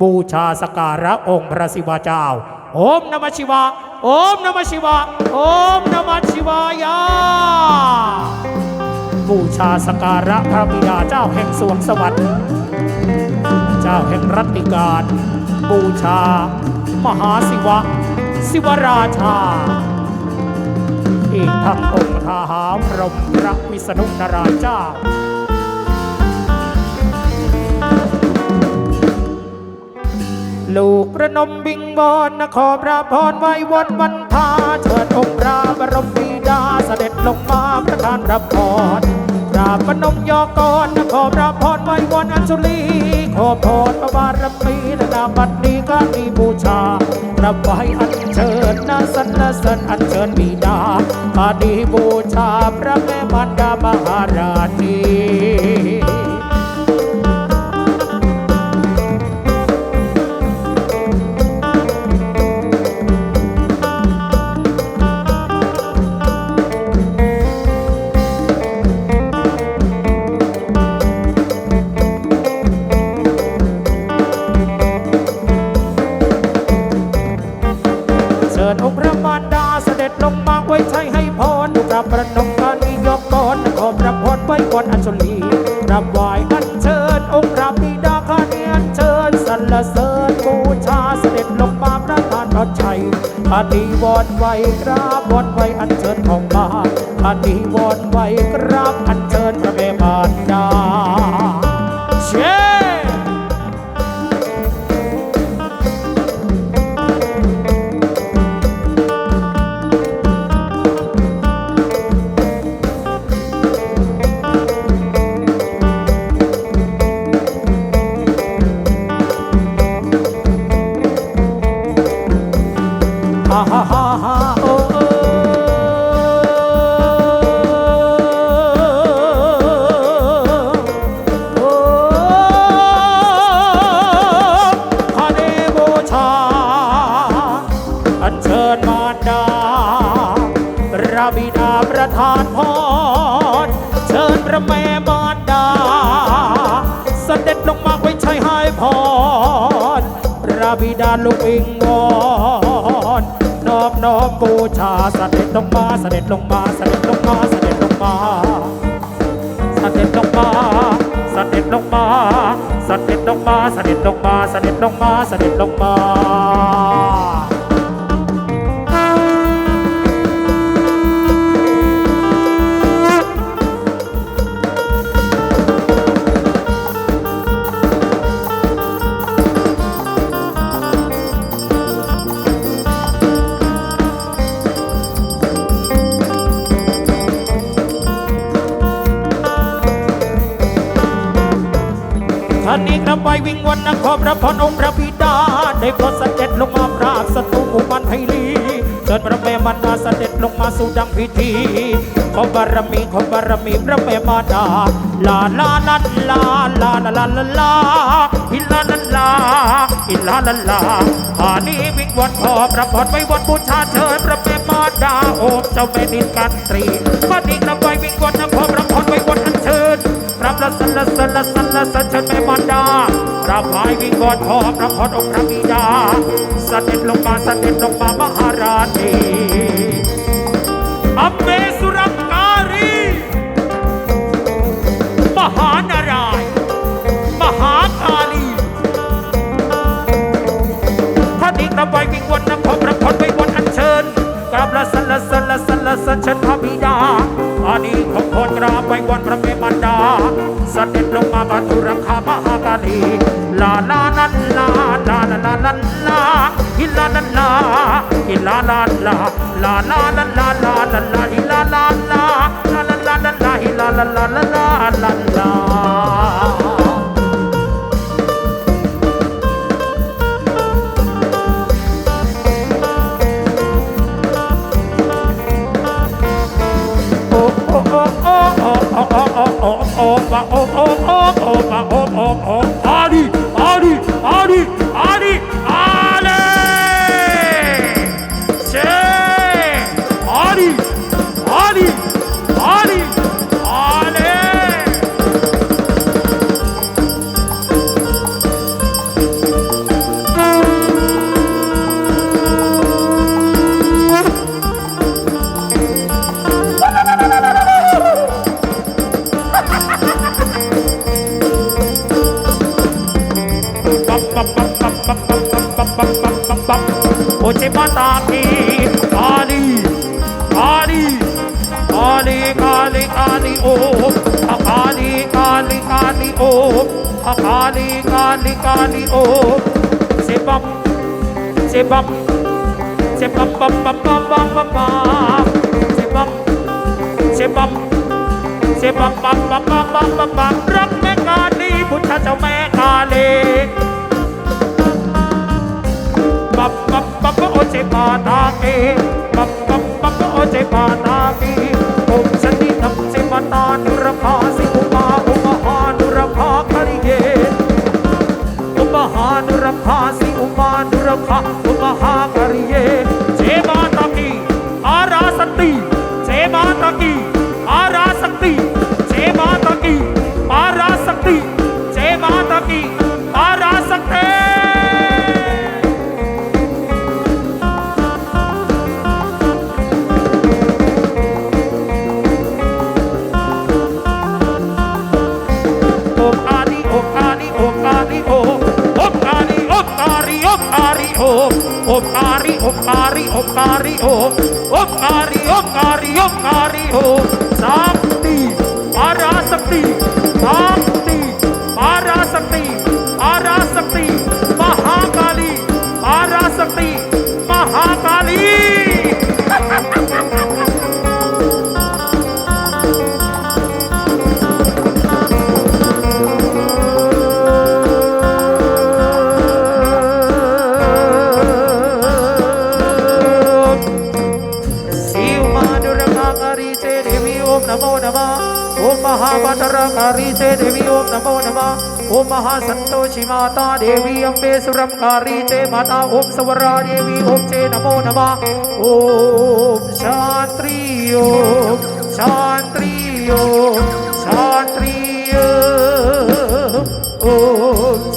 บูชาสการะองค์พระศิวะเจ้า โอมนมชิวะ โอมนมชิวะ โอมนมชิวายา บูชาสการะพระบิดาเจ้าแห่งสวงสวรรค์ เจ้าแห่งรัตติการ บูชา มหาศิวะ ศิวราชา อีกทั้งองค์ทหารพรหมพระวิษณุนราชเจ้า ลูกระนมบิงบอนนขอพระพรไว้วันวันพาเชิญองค์พระบรมบิดาเสด็จลงมาประทานพรับพรกราบปนมยอกรนขอพระพรไว้วันอัญชุลี ขอพรพระบารมีและนาบัดนี้ก็มีบูชารับไว้อัญเชิญนาสันนาสันอัญเชิญบิดาปาดีบูชาพระแม่มารดามหาราณี ยปฏิวอนไว้กราบวรไว้อัญเชิญของมาปฏิวอนไว้กราบอัญเชิญพระเม ดาลูกอิงวอนน้อบน้อมกูชาเสด็จลงมาเสด็จลงมาเสด็จลงมาเสด็จลงมาเสด็จลงมาเสด็จลงมาเสด็จลงมาเสด็จลงมาเสด็จลงมาเสด็จลงมา ท่านนี้กระไปวิ่งวันนขอพระพรองค์พระบิดา ได้โปรดเสด็จลงมาปราบศัตรูหมู่มันไพลีเชิญพระแม่มันดาเสด็จลงมาสู่ดังพิธี ขอบารมีขอบารมีพระแม่มาดาลาลาลาลาลาลาลาลาลาอิลาลาลาอิลาลาลาอานี้วิ่งวันขอพระพรไว้วันบูชาเชิญพระแม่มาดาโอ้เจ้าแม่นินกันตรีท่านนี้กระไปวิ่งวันนขอพระพรไว้วัน ระประสรรสรรสรรสรรเชิญแม่มารดาพระพายวิงวอนขอพระพรองค์พระบิดาเสด็จลงมาเสด็จลงมามหาราณีอัมเมสุรัง นีขอพรกราบไปวันพระเมมารดาเสด็จลงมาบรรทุรังคามหากาลีลาลาลันลาลาลาลาลันลาฮิลาลันลาฮิลาลาลาลาลาลันลาลาลันลาฮิลาลาลาลาลาลาลันลาฮิลาลาลาลาลาลันลา โอ้โอ้โอ้โอ้ป కాళి ఓం అకాళి కాళి కాళి ఓం అకాళి కాళి కాళి ఓం บักบับบั శివం บั పం పం పం పం పం శివం శివం శివం บั పం పం บั పం పం รักแม่กาลีพุทธเจ้าแม่กาลีบับปับปับโอเจมาตาเกบับปับปับโอเจมาตา आरा शक्ति जय माता की নারী হোক नमो नमः ओम महापतरकारी से देवी ओम नमो नमः ओम महासंतोषी माता देवी अम्बे सुरमकारी से माता ओम सवरा देवी ओम से नमो नमः ओम शांति ओम शांति ओम शांति ओम